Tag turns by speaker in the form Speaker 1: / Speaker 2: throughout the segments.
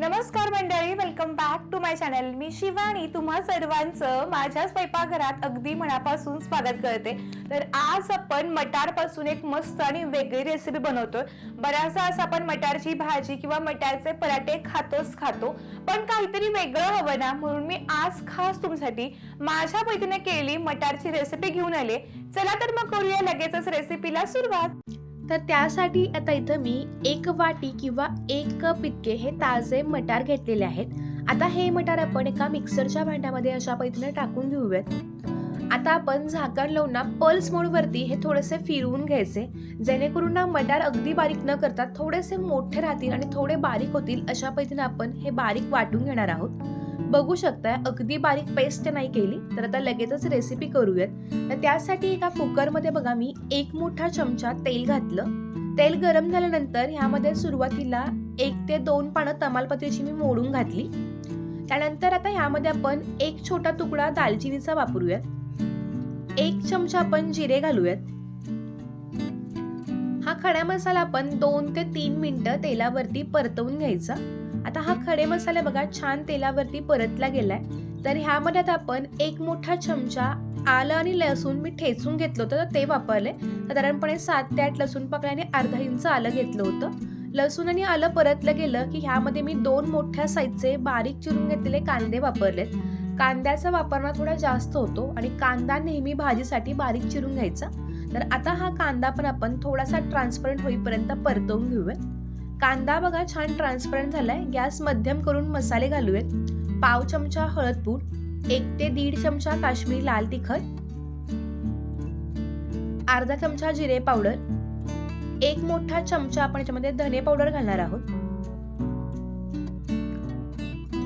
Speaker 1: नमस्कार मंडळी welcome back to my channel मी शिवानी तुम्हा सर्वांचं माझ्या स्वयंपाकघरात अगदी मनापासून स्वागत करते. तर आज आपण मटारपासून एक मस्त आणि वेगळी रेसिपी बनवतोय. बऱ्याचदा असं आपण मटारची भाजी किंवा मटारचे पराठे खातोच खातो पण काहीतरी वेगळं हवं ना म्हणून मी आज खास तुमच्यासाठी माझ्या पद्धतीने केलेली मटारची रेसिपी घेऊन आले. चला तर मग करूया लगेचच रेसिपीला सुरुवात.
Speaker 2: तर त्यासाठी आता इथं मी एक वाटी किंवा एक कप इतके हे ताजे मटार घेतलेले आहेत. आता हे मटार आपण एका मिक्सरच्या भांड्यामध्ये अशा पद्धतीने टाकून घेऊयात. आता आपण झाकण लावून ना पल्स मोडवरती हे थोडेसे फिरवून घ्यायचे. जेणेकरून ना मटार अगदी बारीक न करता थोडेसे मोठे राहतील आणि थोडे बारीक होतील अशा पद्धतीने आपण हे बारीक वाटून घेणार आहोत. बघू शकताय. अगदी बारीक पेस्ट नाही केली. तर आता लगेचच रेसिपी करूयात. तर त्यासाठी एका कुकरमध्ये बघा मी एक मोठा चमचा तेल घातलं. तेल गरम झाल्यानंतर ह्यामध्ये सुरुवातीला एक ते दोन पानं तमालपत्रीची मी मोडून घातली. त्यानंतर आता ह्यामध्ये आपण एक छोटा तुकडा दालचिनीचा वापरूयात. एक चमचा आपण जिरे घालूयात. हा खडा मसाला आपण दोन ते तीन मिनिटं तेलावरती परतवून घ्यायचा. आता हा खडे मसाला बघा छान तेलावरती परतला गेलाय. तर ह्यामध्ये आता आपण एक मोठा चमचा आलं आणि लसूण मी ठेचून घेतलं होतं तर ते वापरले साधारणपणे सात ते आठ लसूण पकड्याने अर्धा इंच आलं घेतलं होतं. लसूण आणि आलं परतलं गेलं की ह्यामध्ये मी दोन मोठ्या साईजचे बारीक चिरून घेतलेले कांदे वापरलेत. कांद्याचा वापरणा थोडा जास्त होतो आणि कांदा नेहमी भाजीसाठी बारीक चिरून घ्यायचा. तर आता हा कांदा पण आपण थोडासा ट्रान्सपरंट होईपर्यंत परतवून घेऊया. कांदा बघा छान ट्रान्सपरंट झालाय. गॅस मध्यम करून मसाले घालूयात. पाव चमचा हळद पूड एक ते दीड चमचा काश्मीरी लाल तिखट अर्धा चमचा जिरे पावडर एक मोठा चमचा आपण याच्यामध्ये धने पावडर घालणार आहोत.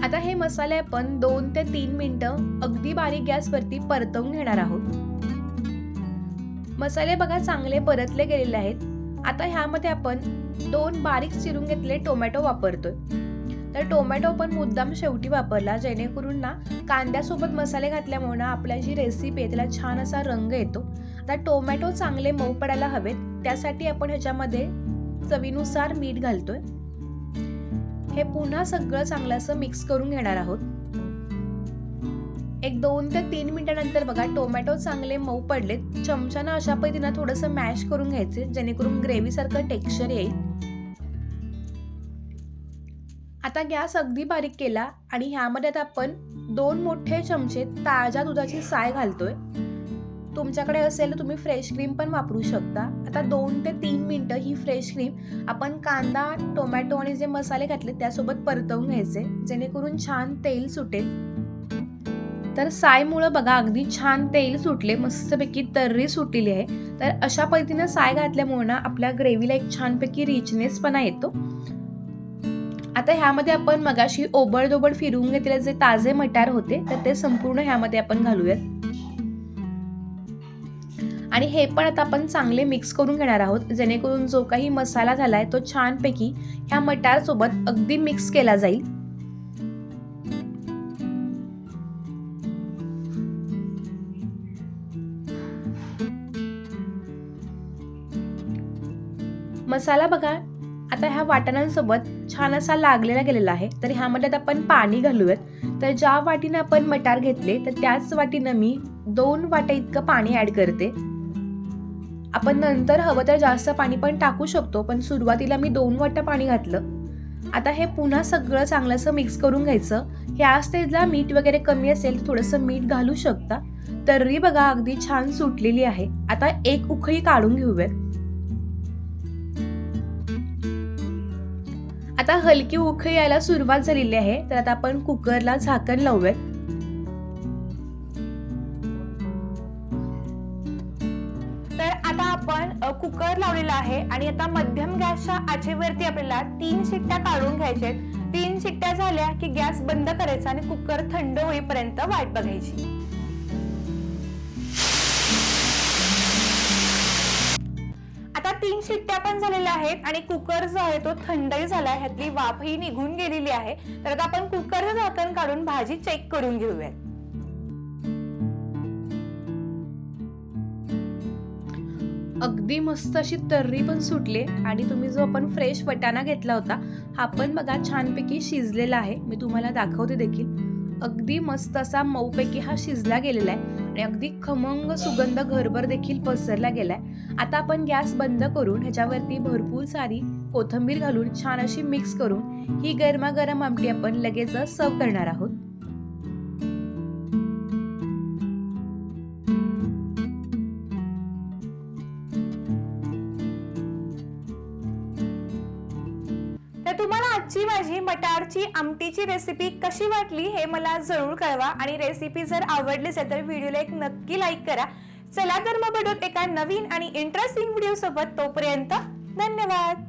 Speaker 2: आता हे मसाले आपण दोन ते तीन मिनिटं अगदी बारीक गॅसवरती परतवून घेणार आहोत. मसाले बघा चांगले परतले गेलेले आहेत. आता ह्यामध्ये आपण दोन बारीक चिरून घेतले टोमॅटो वापरतोय. तर टोमॅटो पण मुद्दाम शेवटी वापरला जेणेकरून ना कांद्यासोबत मसाले घातल्यामुळे ना आपल्या जी रेसिपी आहे त्याला छान असा रंग येतो. आता टोमॅटो चांगले मऊ पडायला हवेत त्यासाठी आपण ह्याच्यामध्ये चवीनुसार मीठ घालतोय. हे पुन्हा सगळं चांगलं असं मिक्स करून घेणार आहोत. एक दोन ते तीन मिनिटानंतर बघा टोमॅटो चांगले मऊ पडलेत. चमच्यानं अशा पद्धतीनं थोडंसं मॅश करून घ्यायचे जेणेकरून ग्रेव्ही सारखं टेक्स्चर येईल. आता गॅस अगदी बारीक केला आणि ह्यामध्ये आता आपण दोन मोठे चमचे ताज्या दुधाची साय घालतोय. तुमच्याकडे असेल तर तुम्ही फ्रेश क्रीम पण वापरू शकता. आता दोन ते तीन मिनटं ही फ्रेश क्रीम आपण कांदा टोमॅटो आणि जे मसाले घातले त्यासोबत परतवून घ्यायचे जेणेकरून छान तेल सुटेल. तर सायमुळं बघा अगदी छान तेल सुटले मस्तपैकी तर्री सुटलेली आहे. तर अशा पद्धतीनं साय घातल्यामुळे ना आपल्या ग्रेव्हीला एक छानपैकी रिचनेसपणा येतो. आता ह्यामध्ये आपण मगाशी ओबडदोबड फिरवून घेतलेले जे ताजे मटार होते तर ते संपूर्ण ह्यामध्ये आपण घालूयात. आणि हे पण आता आपण चांगले मिक्स करून घेणार आहोत. जेणेकरून जो काही मसाला झालाय तो छानपैकी ह्या मटारसोबत अगदी मिक्स केला जाईल. मसाला बघा. आता ह्या वाटणांसोबत छान असा लागलेला गेलेला आहे. तर ह्यामध्ये आपण पाणी घालूयात. तर ज्या वाटीनं आपण मटार घेतले तर त्याच वाटीनं मी दोन वाट्या इतकं पाणी ॲड करते. आपण नंतर हवं तर जास्त पाणी पण टाकू शकतो पण सुरुवातीला मी दोन वाट्या पाणी घातलं. आता हे पुन्हा सगळं चांगलं असं मिक्स करून घ्यायचं. ह्या स्टेजला मीठ वगैरे कमी असेल तर थोडंसं मीठ घालू शकता. तर्री बघा अगदी छान सुटलेली आहे. आता एक उखळी काढून घेऊयात. आता हलकी उखळी यायला सुरुवात झालेली आहे. तर आता आपण कुकरला झाकण लावूयात.
Speaker 1: तर आता आपण कुकर लावलेला आहे आणि आता मध्यम गॅसच्या आचेवरती आपल्याला तीन शिट्ट्या काढून घ्यायच्या तीन शिट्ट्या झाल्या की गॅस बंद करायचा आणि कुकर थंड होईपर्यंत वाट बघायची. तीन शिट्ट्या पण झालेल्या आहेत आणि कुकर जो आहे तो थंडही झाला आहे. ह्यातली वाफही निघून गेलेली आहे. तर आता आपण कुकरचं झाकण काढून भाजी चेक करून घेऊयात.
Speaker 2: अगदी मस्त अशी तर्री पण सुटले आणि तुम्ही जो आपण फ्रेश वटाणा घेतला होता हा पण बघा छानपैकी शिजलेला आहे. मी तुम्हाला दाखवते देखील. अगदी मस्त असा मऊपैकी हा शिजला गेलेला आहे आणि अगदी खमंग सुगंध घरभर देखील पसरला गेलाय. आता आपण गॅस बंद करून ह्याच्यावरती भरपूर सारी कोथिंबीर घालून छान अशी मिक्स करून ही गरमागरम आमटी आपण लगेच सर्व करणार आहोत.
Speaker 1: माझी मटारची आमटीची रेसिपी कशी वाटली हे मला जरूर कळवा. आणि रेसिपी जर आवडली असेल तर व्हिडिओला एक नक्की लाईक करा. चला तर मग भेटूत एका नवीन आणि इंटरेस्टिंग व्हिडिओ सोबत. तोपर्यंत धन्यवाद.